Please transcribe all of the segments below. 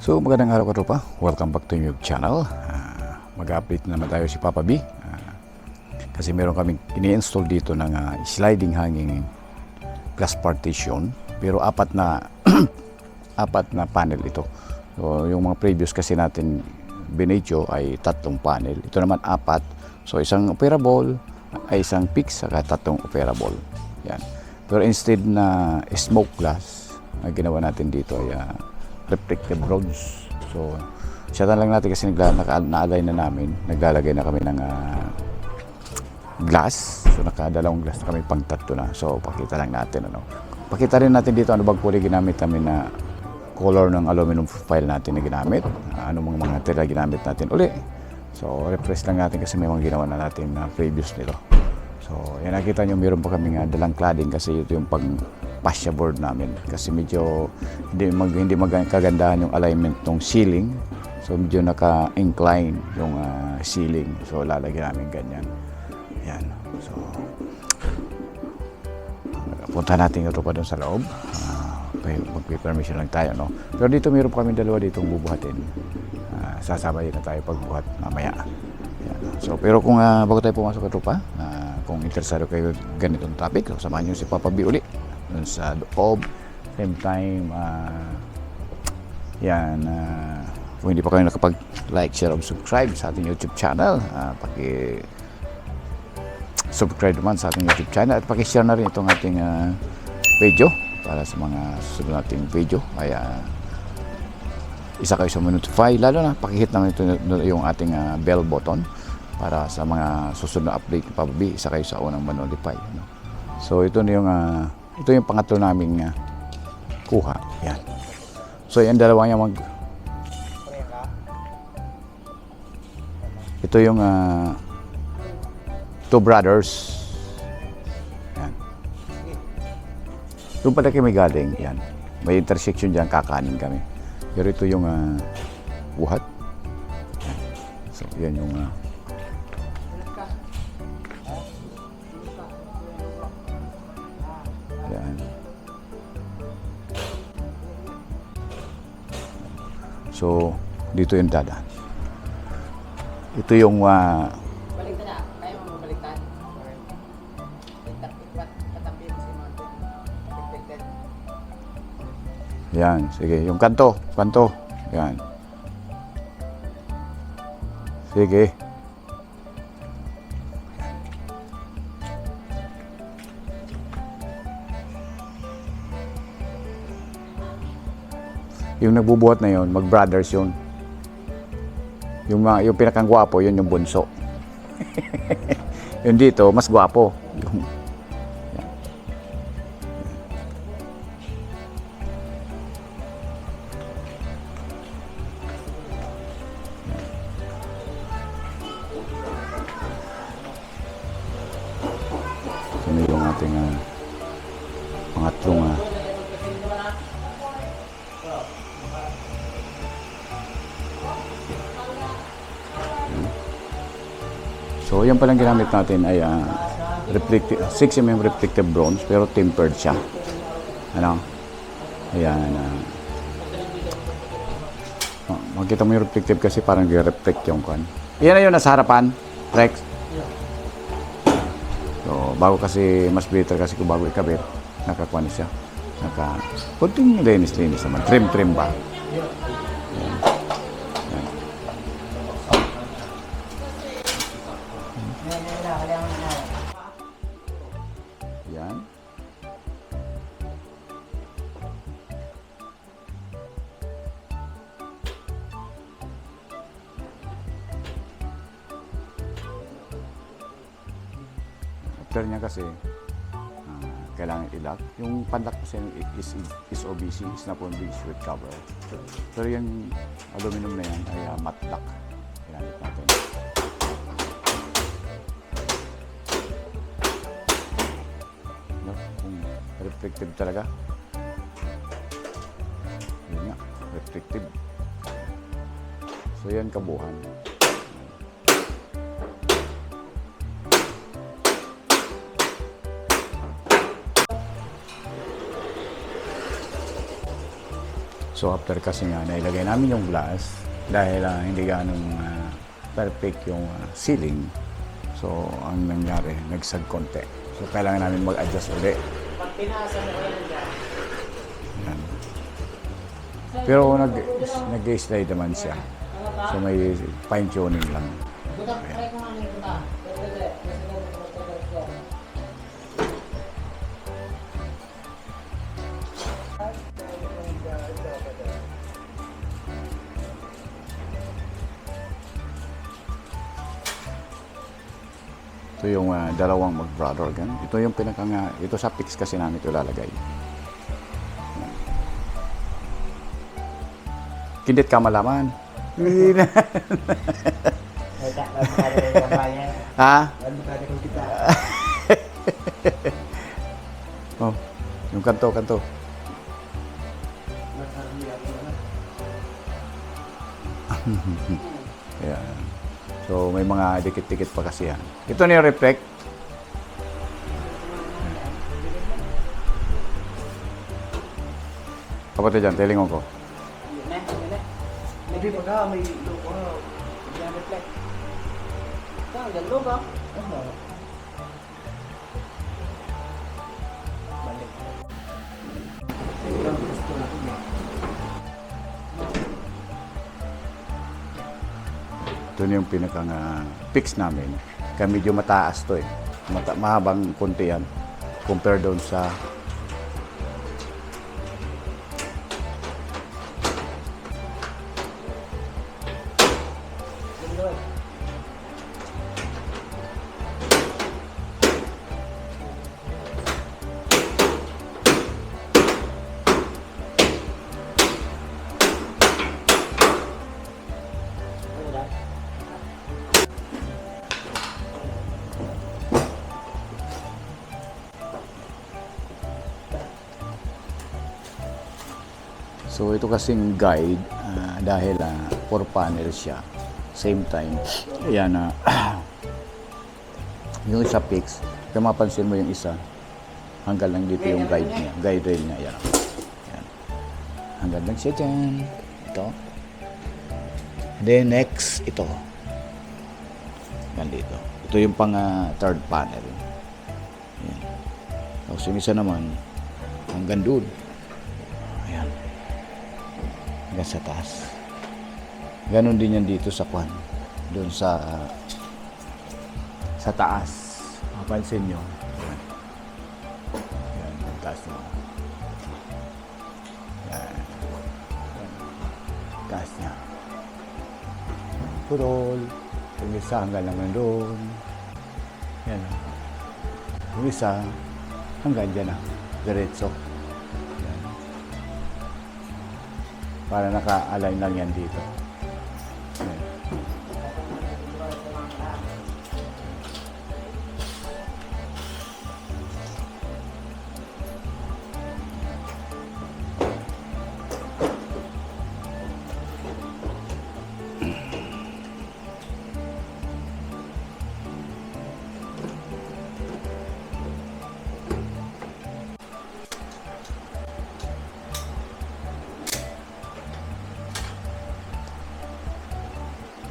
So magandang araw ka pa. Welcome back to yung channel. Ah, mag-update na naman tayo si Papa B. Ah, kasi meron kaming ini-install dito ng ah, sliding hanging glass partition. Pero apat na apat na panel ito. So yung mga previous kasi natin binidyo ay tatlong panel. Ito naman apat. So isang operable, ay isang fix saka tatlong operable. Yan. Pero instead na smoke glass, ang ginawa natin dito ay ah, reflective bronze. So, na lang natin kasi nagla, naka, na-align na namin. Naglalagay na kami ng ah, glass. So, nakadalawang glass na kami pang tatlo na. So, pakita lang natin. Ano. Pakita rin natin dito ano bang kulay ginamit namin na color ng aluminum foil natin na ginamit. Ah, ano mga mga material ginamit natin uli. So, refresh lang natin kasi may mga ginawa na natin na previous nito. So, yan nakita nyo, meron pa kami nga dalang cladding kasi ito yung pang fascia board namin. Kasi medyo hindi, mag, hindi magkagandahan yung alignment ng ceiling. So, medyo naka-incline yung ah, ceiling. So, lalagyan namin ganyan. Yan. So, punta natin ito pa doon sa loob. Ah, okay, Mag-permission lang tayo, no? Pero dito pa kami dalawa ditong bubuhatin. Ah, sasabay na tayo pagbuhat mamaya. Yan. So, pero kung uh, bago tayo pumasok ito pa, ah, kung interesado kayo ganitong topic, samahan nyo si Papa B uli dun sa loob. Same time, ah, yan, ah, kung hindi pa kayo nakapag-like, share, or subscribe sa ating YouTube channel, ah, paki subscribe naman sa ating YouTube channel at paki-share na rin itong ating ah, video para sa mga susunod nating video. Ay, ah, isa kayo sa notify lalo na pakihit naman ito yung ating ah, bell button para sa mga susunod na update B, isa kayo sa unang manotify. No? So ito na yung ah, ito yung pangatlo naming ah, kuha. Yan. So yan dalawa yung mag Ito yung ah, two brothers. Yan. Doon pala kami galing. Yan. May intersection dyan, kakanin kami. Pero ito yung ah, buhat. So, yan yung ah, So, dito yung dadaan. Ito yung. Reflected. Yan, sige. Yung kanto, kanto. Yan. Sige. Yung nagbubuhat na yon, mag-brothers yun. Yung, mga, yung pinakang gwapo, yun yung bunso. yung dito, mas gwapo. Yung, Sino yung ating uh, So, yan palang ginamit natin ay ah, reflective, 6 mm reflective bronze pero tempered siya. Ano? Ayan. ah. Oh, makita mo yung reflective kasi parang reflect yung kan. Yan na yun nasa harapan, Rex. So, bago kasi, mas better kasi kung bago ikabit, nakakuha na siya. Naka, kunting linis-linis naman. Trim-trim ba? After niya kasi, ah, kailangan i-lock. Yung panlock kasi is, is OBC, is na po with cover. Pero yung aluminum na yan ay uh, matte. Ginamit natin. No? Kung reflective talaga. Yun nga, reflective. So yan kabuhan. So after kasi nga nailagay namin yung glass dahil ah, hindi ganong ah, perfect yung ah, ceiling. So ang nangyari, nagsag konti. So kailangan namin mag-adjust ulit. Pag pinasa mo yan. Pero nag, nag-slide naman siya. So may fine tuning lang. Buta, Ito yung ah, dalawang mag-brother. Ganun. Ito yung pinaka nga, ito sa fix kasi namin ito lalagay. Yan. Kindit ka malaman. Hindi na. Ha? Oh, yung kanto, kanto. Ayan. So, may mga dikit-dikit pa kasi yan. Ito na yung reflect. Kapatid dyan, telingon ko. Hindi pa ka, may ka. Yan, reflect. Ito, ang ganda ba? Ito na yung pinaka nga fix namin. Kaya medyo mataas to eh. Mata mahabang konti yan. Compare doon sa So ito kasing guide ah, dahil ah, four panel siya. Same time. Ayan na yung isa fix. Kung mapansin mo yung isa, hanggang lang dito yung guide niya. Guide rail niya. Ayan. Ayan. Hanggang lang siya dyan. Ito. Then next, ito. Yan dito. Ito yung pang ah, third panel. Ayan. Tapos yung isa naman, hanggang doon. Hanggang sa taas. Ganon din yan dito sa kwan. Doon sa sa taas. Mapansin nyo. Yan. Yan, yung taas nyo. Taas niya. Purol. Yung isa hanggang naman doon. Yan. oh. Yung isa hanggang dyan na. Diretso. Yan para naka-align lang yan dito.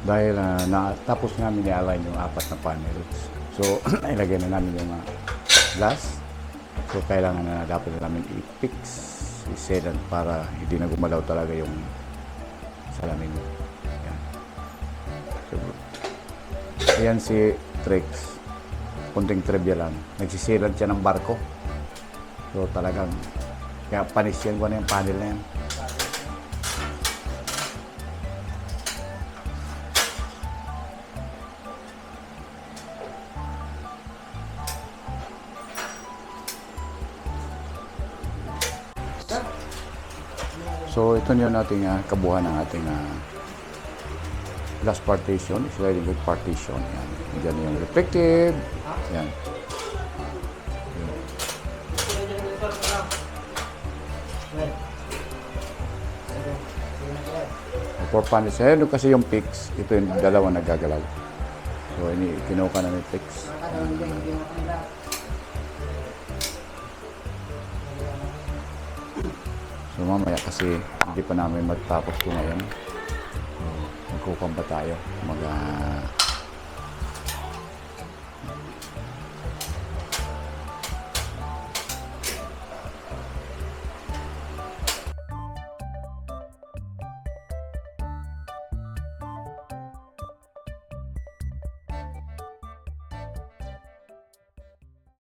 Dahil ah, natapos namin i-align yung apat na panels. So, ilagay na namin yung mga glass. So, kailangan na dapat na namin i-fix, i-sealant para hindi na gumalaw talaga yung salamin. Yan. So, ayan si Trix. Kunting trivia lang. Nagsisilant siya ng barko. So, talagang kaya panis yan ko na yung panel na yan. So ito niyo nating uh, kabuuan ng ating ah, glass partition, sliding wood partition. Yan. Diyan yung reflective. Yan. Four panels. Ayan kasi yung fix. Ito yung dalawa nagagalaw. So ini kinuha na ng fix. Yan. So So mamaya kasi hindi pa namin matapos ko ngayon. Magkukam pa tayo. Mag, ah,